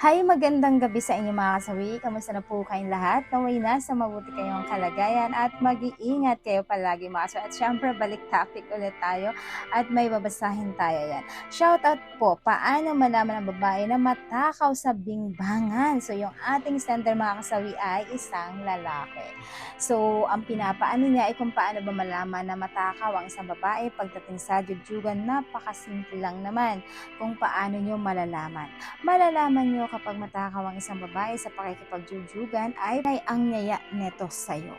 Hi, magandang gabi sa inyo mga kasawi. Kamusta na po kayong lahat? Naway na sa mabuti kayong kalagayan at mag-iingat kayo palagi mga kasawi. At syempre, balik topic ulit tayo at may babasahin tayo yan. Shout out po, paano malaman ang babae na matakaw sa bingbangan? So, yung ating center mga kasawi ay isang lalaki. So, ang pinapaano niya ay kung paano ba malaman na matakaw ang isang babae pagdating sa jujugan, napakasimple lang naman kung paano nyo malalaman. Malalaman nyo kapag matakaw ang isang babae sa pakikipagjujugan ay, ay ang nyaya neto sa'yo.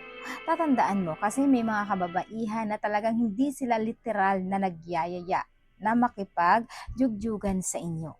Tatandaan mo kasi may mga kababaihan na talagang hindi sila literal na nagyayaya na makipag-jugjugan sa inyo.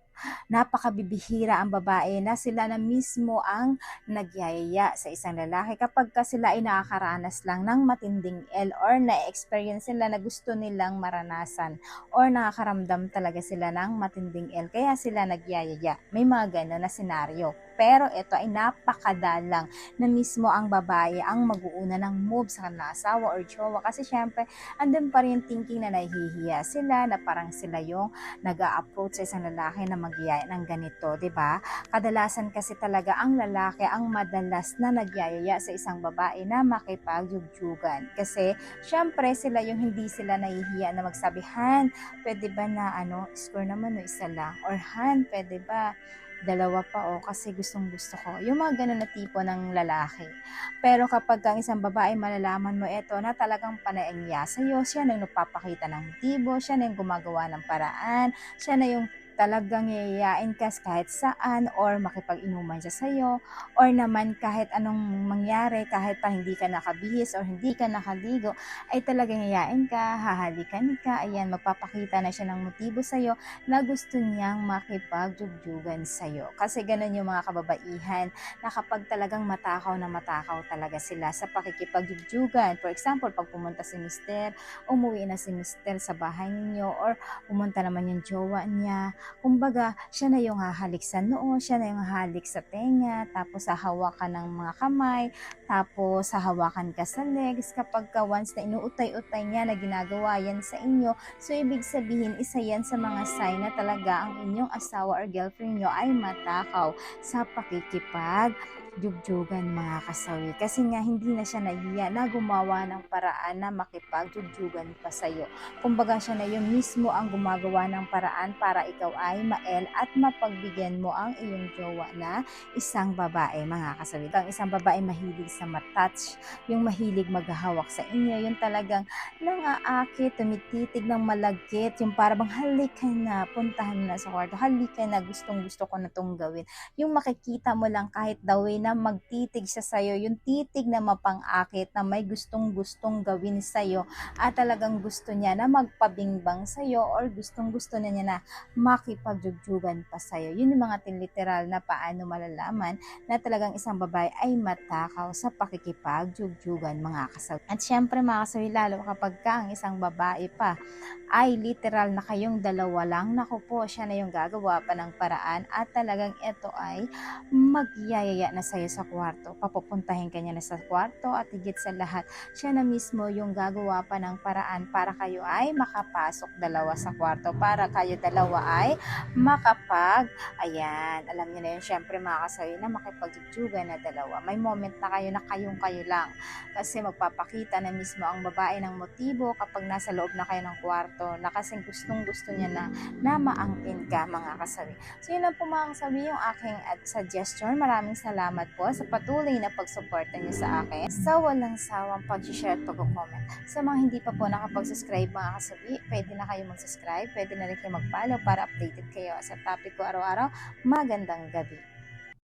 Napakabibihira ang babae na sila na mismo ang nagyayaya sa isang lalaki kapag ka sila ay nakakaranas lang ng matinding L or na-experience nila na gusto nilang maranasan or nakakaramdam talaga sila ng matinding L kaya sila nagyayaya. May mga gano'n na senaryo. Pero ito ay napakadalang na mismo ang babae ang mag-uuna ng move sa kanilang asawa or jowa kasi syempre andun pa rin thinking na nahihiya sila na parang sila yung nag approach sa isang lalaki na magyaya ng ganito, 'di ba? Kadalasan kasi talaga ang lalaki ang madalas na nagyayaya sa isang babae na makipagyugjugan. Kasi syempre sila yung hindi sila nahihiya na magsabi, "Han, pwede ba na ano, score naman no isa lang?" Or "Han, pwede ba dalawa pa o kasi gustong gusto ko. Yung mga ganun na tipo ng lalaki. Pero kapag ang isang babae malalaman mo eto na talagang panayangya sa'yo, siya na yung nagpapakita ng motibo, siya na yung gumagawa ng paraan, siya na yung talagang yayayain ka kahit saan or makipag-inuman siya sa'yo or naman kahit anong mangyari, kahit pa hindi ka nakabihis or hindi ka nakaligo, ay talagang yayain ka, hahalikan ka, ayan, magpapakita na siya ng motibo sa'yo na gusto niyang makipag-jugjugan sa'yo. Kasi ganun yung mga kababaihan na kapag talagang matakaw na matakaw talaga sila sa pakikipag-jugjugan. For example, pag pumunta si mister, umuwi na si mister sa bahay ninyo or pumunta naman yung jowa niya, kumbaga, siya na yung hahalik sa noo, siya na yung hahalik sa tenga, tapos hahawakan ng mga kamay, tapos hahawakan ka sa legs. Kapag ka once na inuutay-utay niya na ginagawa yan sa inyo, so ibig sabihin, isa yan sa mga sign na talaga ang inyong asawa or girlfriend nyo ay matakaw sa pakikipag jugjugan mga kasawi. Kasi nga hindi na siya nahiya na gumawa ng paraan na makipag-jugjugan pa sa'yo. Kumbaga siya na yun mismo ang gumagawa ng paraan para ikaw ay mael at mapagbigyan mo ang iyong jowa na isang babae mga kasawi. Ang isang babae mahilig sa matouch, yung mahilig maghahawak sa inyo, yung talagang nangaakit, tumititig ng malagkit, yung para bang halika na, puntahan na sa kwarto, halika na, gustong gusto ko na tong gawin. Yung makikita mo lang kahit the way na magtitig siya sa'yo, yung titig na mapangakit na may gustong-gustong gawin sa'yo at talagang gusto niya na magpabingbang sa'yo or gustong-gusto na niya na makipagjujugan pa sa'yo. Yun yung mga literal na paano malalaman na talagang isang babae ay matakaw sa pakikipagjujugan mga kasawi. At syempre mga kasawi, lalo kapag ka ang isang babae pa ay literal na kayong dalawa lang, naku po, siya na yung gagawa pa ng paraan at talagang ito ay magyayaya na sa'yo sa kwarto. Papupuntahin ka niya na sa kwarto at higit sa lahat, siya na mismo yung gagawa pa ng paraan para kayo ay makapasok dalawa sa kwarto, para kayo dalawa ay makapag, ayan, alam niyo na yun, syempre mga kasawi na makipagjujugan na dalawa. May moment na kayo na kayong kayo lang kasi magpapakita na mismo ang babae ng motibo kapag nasa loob na kayo ng kwarto na kasi gustong gusto niya na na maangkin ka mga kasawi. So yun lang po mga kasawi yung aking at suggestion. Maraming salamat po sa patuloy na pagsuporta niyo sa akin sa walang sawang pag-share at pag-comment. Sa mga hindi pa po nakapag-subscribe mga kasawi, pwede na kayo mag-subscribe, pwede na rin kayo mag-follow para updated kayo sa topic ko araw-araw. Magandang gabi.